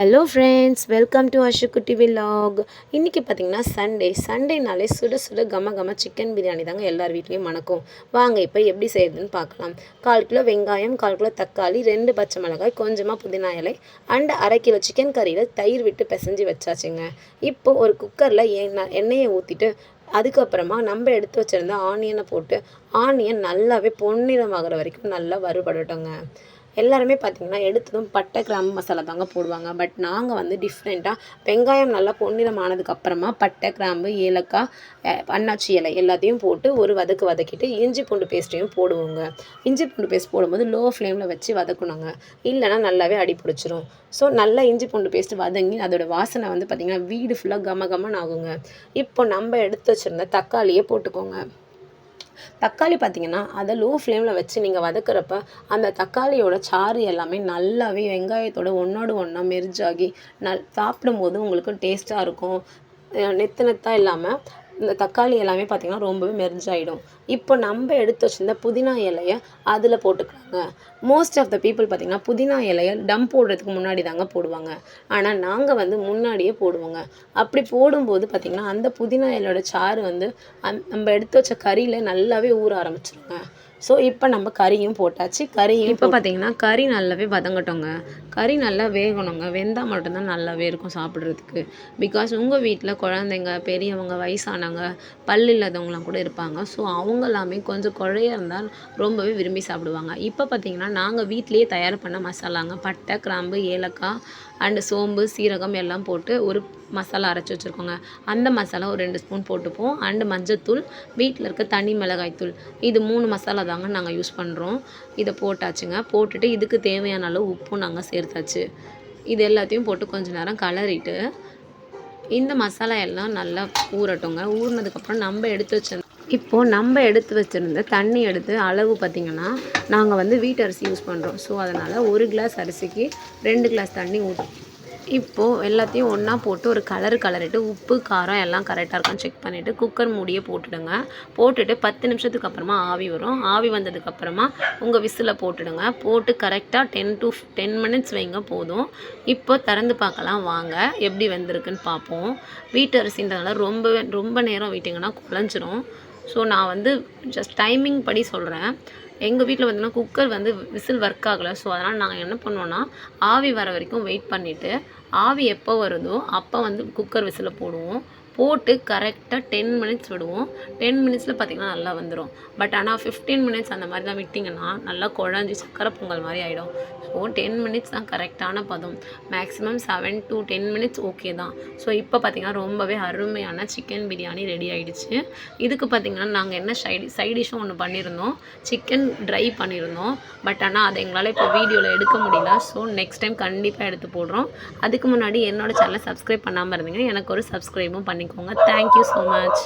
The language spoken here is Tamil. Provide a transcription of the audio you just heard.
Hello friends welcome to Ashukutty vlog இன்றைக்கி பார்த்தீங்கன்னா சண்டே சண்டேனாலே சுட சுட கம கம சிக்கன் பிரியாணி தாங்க எல்லார் வீட்லேயும் மணக்கும். வாங்க இப்போ எப்படி செய்யுதுன்னு பார்க்கலாம் கால் கிலோ வெங்காயம் கால் கிலோ தக்காளி ரெண்டு பச்சை மிளகாய் கொஞ்சமாக புதினா இலை அண்ட் அரை கிலோ சிக்கன் கறியில் தயிர் விட்டு பிசைஞ்சு வச்சாச்சுங்க. இப்போ ஒரு குக்கரில் எண்ணெயை ஊற்றிட்டு அதுக்கப்புறமா நம்ம எடுத்து வச்சுருந்த ஆனியனை போட்டு ஆனியன் நல்லாவே பொன்னிறமாகிற வரைக்கும் நல்லா வறுபடட்டுங்க. எல்லாருமே பார்த்திங்கன்னா எடுத்ததும் பட்டை கிராம்பு மசாலா தாங்க போடுவாங்க. பட் நாங்கள் வந்து டிஃப்ரெண்ட்டாக வெங்காயம் நல்லா பொன்னிறம் ஆனதுக்கப்புறமா பட்டை கிராம்பு ஏலக்காய் அண்ணாச்சி அன்னாச்சி இலை எல்லாத்தையும் போட்டு ஒரு வதக்கு வதக்கிட்டு இஞ்சி பூண்டு பேஸ்ட்டையும் போடுவோங்க. இஞ்சி பூண்டு பேஸ்ட் போடும்போது லோ ஃப்ளேமில் வச்சு வதக்கணுங்க. இல்லைன்னா நல்லாவே அடி பிடிச்சிரும். ஸோ நல்லா இஞ்சி பூண்டு பேஸ்ட் வதங்கி அதோட வாசனை வந்து பார்த்திங்கன்னா வீடு ஃபுல்லாக கம கமன்னு ஆகுங்க. இப்போ நம்ம எடுத்து வச்சுருந்த தக்காளியை போட்டுக்கோங்க. தக்காளி பார்த்தீங்கன்னா அதை லோ ஃப்ளேமில் வச்சு நீங்கள் வதக்குறப்ப அந்த தக்காளியோட சாறு எல்லாமே நல்லாவே வெங்காயத்தோட ஒன்றோடு ஒன்றா மெர்ஜாகி நல் சாப்பிடும்போது உங்களுக்கு டேஸ்ட்டாக இருக்கும். அஹ் நெத்து நெத்தாக இல்லாமல் இந்த தக்காளி எல்லாமே பார்த்திங்கன்னா ரொம்பவே மெர்ஜாயிடும் இப்போ நம்ம எடுத்து வச்சிருந்த புதினா இலையை அதில் போட்டுக்கலாங்க. மோஸ்ட் ஆஃப் த பீப்புள் பார்த்திங்கன்னா புதினா இலையை டம் போடுறதுக்கு முன்னாடி தாங்க போடுவாங்க. ஆனால் நாங்கள் வந்து முன்னாடியே போடுவோங்க. அப்படி போடும்போது பார்த்திங்கன்னா அந்த புதினா இலையோட சாறு வந்து அந் நம்ம எடுத்து வச்ச கறியில் நல்லாவே ஊற ஆரம்பிச்சிருங்க. ஸோ இப்போ நம்ம கறியும் போட்டாச்சு. கறியும் இப்போ பார்த்தீங்கன்னா கறி நல்லாவே வதங்கட்டோங்க. கறி நல்லா வேகணுங்க. வெந்தால் மட்டும்தான் நல்லாவே இருக்கும் சாப்பிட்றதுக்கு. பிகாஸ் உங்கள் வீட்டில் குழந்தைங்க பெரியவங்க வயசானவங்க பல் இல்லாதவங்களாம் கூட இருப்பாங்க. ஸோ அவங்க எல்லாமே கொஞ்சம் குழைய இருந்தால் ரொம்பவே விரும்பி சாப்பிடுவாங்க. இப்போ பார்த்தீங்கன்னா நாங்கள் வீட்டிலேயே தயார் பண்ண மசாலாங்க. பட்டை கிராம்பு ஏலக்காய் அண்டு சோம்பு சீரகம் எல்லாம் போட்டு ஒரு மசாலா அரைச்சி வச்சுருக்கோங்க. அந்த மசாலா ஒரு ரெண்டு ஸ்பூன் போட்டுப்போம். அண்டு மஞ்சத்தூள் வீட்டில் இருக்க தனி மிளகாய் தூள் இது மூணு மசாலா தாங்க நாங்கள் யூஸ் பண்ணுறோம் இதை போட்டாச்சுங்க. போட்டுட்டு இதுக்கு தேவையான அளவு உப்பும் நாங்கள் சேர்த்தாச்சு. இது எல்லாத்தையும் போட்டு கொஞ்ச நேரம் கலரிட்டு இந்த மசாலா எல்லாம் நல்லா ஊறட்டுங்க. ஊறினதுக்கப்புறம் நம்ம எடுத்து வச்சிருந்த இப்போது நம்ம எடுத்து வச்சுருந்த தண்ணி எடுத்து அளவு பார்த்திங்கன்னா நாங்கள் வந்து வீட்டு அரிசி யூஸ் பண்ணுறோம் ஸோ அதனால் ஒரு கிளாஸ் அரிசிக்கு ரெண்டு கிளாஸ் தண்ணி ஊற்றணும் இப்போது எல்லாத்தையும் ஒன்றா போட்டு ஒரு கலர் கலரிட்டு உப்பு காரம் எல்லாம் கரெக்டாக இருக்கான்னு செக் பண்ணிவிட்டு குக்கர் மூடியை போட்டுடுங்க. போட்டுட்டு பத்து நிமிஷத்துக்கு அப்புறமா ஆவி வரும். ஆவி வந்ததுக்கப்புறமா உங்கள் விசில் போட்டுடுங்க. போட்டு கரெக்டாக டென் டு டென் மினிட்ஸ் வைங்க போதும். இப்போ திறந்து பார்க்கலாம். வாங்க எப்படி வந்திருக்குன்னு பார்ப்போம். வீட்டு அரிசின்றதுனால ரொம்ப ரொம்ப நேரம் விட்டிங்கன்னா குழஞ்சிரும். ஸோ நான் வந்து ஜஸ்ட் டைமிங் படி சொல்கிறேன் எங்கள் வீட்டில் பார்த்தீங்கன்னா குக்கர் வந்து விசில் ஒர்க் ஆகலை. ஸோ அதனால் நாங்கள் என்ன பண்ணுவோன்னா ஆவி வர வரைக்கும் வெயிட் பண்ணிவிட்டு ஆவி எப்போ வருதோ அப்போ வந்து குக்கர் விசிலை போடுவோம். போட்டு கரெக்டாக டென் மினிட்ஸ் விடுவோம். டென் மினிட்ஸில் பார்த்திங்கன்னா நல்லா வந்துடும் பட் ஆனால் ஃபிஃப்டீன் மினிட்ஸ் அந்த மாதிரி தான் விட்டிங்கன்னா நல்லா குழஞ்சி சக்கரை பொங்கல் மாதிரி ஆகிடும் ஸோ டென் மினிட்ஸ் தான் கரெக்டான பதம். Maximum seven to ten minutes okay தான். ஸோ இப்போ பார்த்திங்கன்னா ரொம்பவே அருமையான சிக்கன் பிரியாணி ரெடி ஆகிடுச்சு இதுக்கு பார்த்திங்கன்னா நாங்கள் என்ன சைடு சைட் டிஷ்ஷும் ஒன்று பண்ணியிருந்தோம் சிக்கன் ட்ரை பண்ணியிருந்தோம் பட் ஆனால் அதை எங்களால் இப்போ வீடியோவில் எடுக்க முடியல. ஸோ நெக்ஸ்ட் டைம் கண்டிப்பாக எடுத்து போடுறோம். அதுக்கு முன்னாடி என்னோட சேனலை சப்ஸ்கிரைப் பண்ணாமல் இருந்தீங்க எனக்கு ஒரு சப்ஸ்கிரைபும் பண்ணிக்கோங்க தேங்க்யூ ஸோ மச்